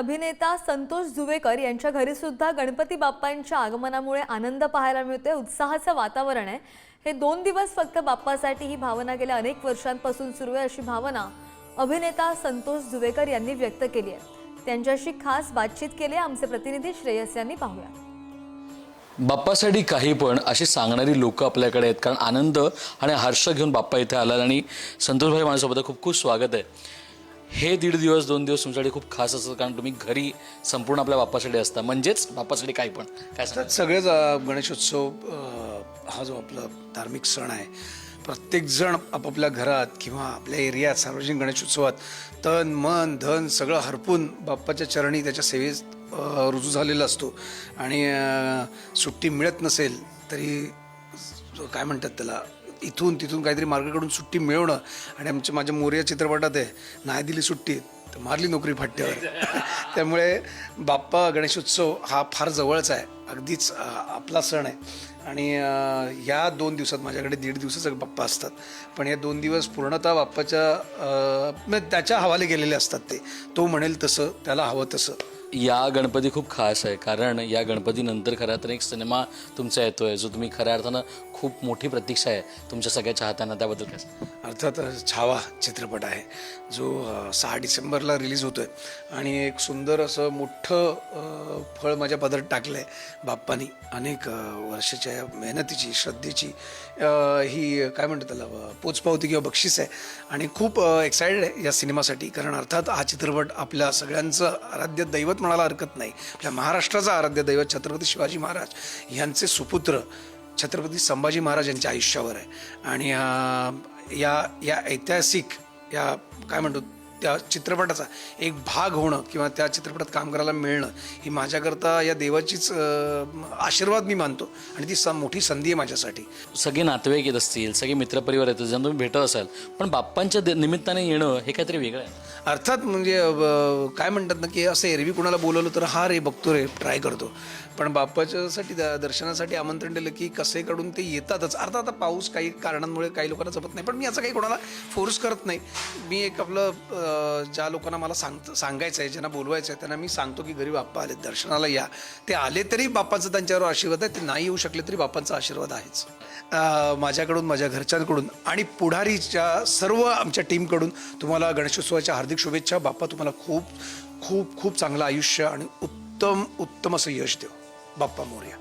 अभिनेता संतोष जुवेकर यांच्या घरी सुद्धा गणपती बाप्पांच्या आगमनामुळे आनंद पाहायला मिळतोय उत्साहाचं वातावरण आहे. हे दोन दिवस फक्त बाप्पासाठी ही भावना गेल्या अनेक वर्षांपासून सुरू आहे अशी भावना अभिनेता संतोष जुवेकर यांनी व्यक्त केली आहे. त्यांच्याशी खास बातचीत केली आहे आमचे प्रतिनिधी श्रेयस यांनी. पाहूया. बाप्पासाठी काही पण अशी सांगणारी लोक आपल्याकडे आहेत कारण आनंद आणि हर्ष घेऊन बाप्पा इथे आला आणि संतोषभाई माझ्यासोबत खूप खूप स्वागत आहे. हे दीड दिवस दोन दिवस तुमच्यासाठी खूप खास असतं कारण तुम्ही घरी संपूर्ण आपल्या बाप्पासाठी असता. म्हणजेच बाप्पासाठी काय पण. काय असतात सगळेच अ, गणेशोत्सव अ, हा जो आपला धार्मिक सण आहे प्रत्येकजण आपापल्या घरात किंवा आपल्या एरियात सार्वजनिक गणेशोत्सवात तन मन धन सगळं हरपून बाप्पाच्या चरणी त्याच्या सेवेत अ, रुजू झालेला असतो. आणि अ, सुट्टी मिळत नसेल तरी जो काय म्हणतात त्याला इथून तिथून काहीतरी मार्गाकडून सुट्टी मिळवणं. आणि आमच्या माझ्या मोर्या चित्रपटात आहे नाही दिली सुट्टी तर मारली नोकरी फाट्यावर. त्यामुळे बाप्पा गणेशोत्सव हा फार जवळचा आहे. अगदीच आपला सण आहे. आणि या दोन दिवसात माझ्याकडे दीड दिवसाचं बाप्पा असतात. पण या दोन दिवस पूर्णतः बाप्पाच्या त्याच्या हवाले गेलेले असतात ते. तो म्हणेल तसं त्याला हवं तसं. या गणपती खूप खास आहे. कारण या गणपतीनंतर खऱ्या तर एक सिनेमा तुमचा येतो आहे जो तुम्ही खऱ्या अर्थानं खूप मोठी प्रतीक्षा आहे. तुमच्या सगळ्या चाहत्यांना त्याबद्दल काय अर्थात छावा चित्रपट आहे जो सहा डिसेंबरला रिलीज होतो आहे आणि एक सुंदर असं मोठं फळ माझ्या पदरात टाकलं आहे बाप्पानी. अनेक वर्षाच्या मेहनतीची श्रद्धेची ही काय म्हणतात त्याला पोचपावती किंवा बक्षीस आहे. आणि खूप एक्सायटेड आहे या सिनेमासाठी कारण अर्थात हा चित्रपट आपल्या सगळ्यांचं आराध्य दैवत म्हणायला हरकत नाही. आपल्या महाराष्ट्राचं आराध्य दैवत छत्रपती शिवाजी महाराज यांचे सुपुत्र छत्रपती संभाजी महाराज यांच्या आयुष्यावर आहे. आणि या या ऐतिहासिक या काय म्हणतो त्या चित्रपटाचा एक भाग होणं किंवा त्या चित्रपटात काम करायला मिळणं ही माझ्याकरता या देवाचीच आशीर्वाद मी मानतो आणि ती स मोठी संधी आहे माझ्यासाठी. सगळे नातेवाईक येत असतील सगळे मित्रपरिवार येतात ज्यांना तुम्ही भेटत असाल पण बाप्पांच्या निमित्ताने येणं हे काहीतरी वेगळं आहे. अर्थात म्हणजे काय म्हणतात ना की असं एरवी कुणाला बोलवलं तर हा रे बघतो रे ट्राय करतो. पण बाप्पाच्यासाठी दर्शनासाठी आमंत्रण दिलं की कसे कडून ते येतातच. अर्थात आता पाऊस काही कारणांमुळे काही लोकांना जमत नाही. पण मी असं काही कोणाला फोर्स करत नाही. मी एक आपलं ज्या लोकांना मला सांग सांगायचं आहे ज्यांना बोलवायचं आहे त्यांना मी सांगतो की घरी बाप्पा आले दर्शनाला या. ते आले तरी बाप्पांचा त्यांच्यावर आशीर्वाद आहे ते नाही येऊ शकले तरी बाप्पांचा आशीर्वाद आहेच. माझ्याकडून माझ्या घरच्यांकडून आणि पुढारीच्या सर्व आमच्या टीमकडून तुम्हाला गणेशोत्सवाच्या हार्दिक शुभेच्छा. बाप्पा तुम्हाला खूप खूप खूप चांगलं आयुष्य आणि उत्तम उत्तम असं यश देव बाप्पा मोर्या.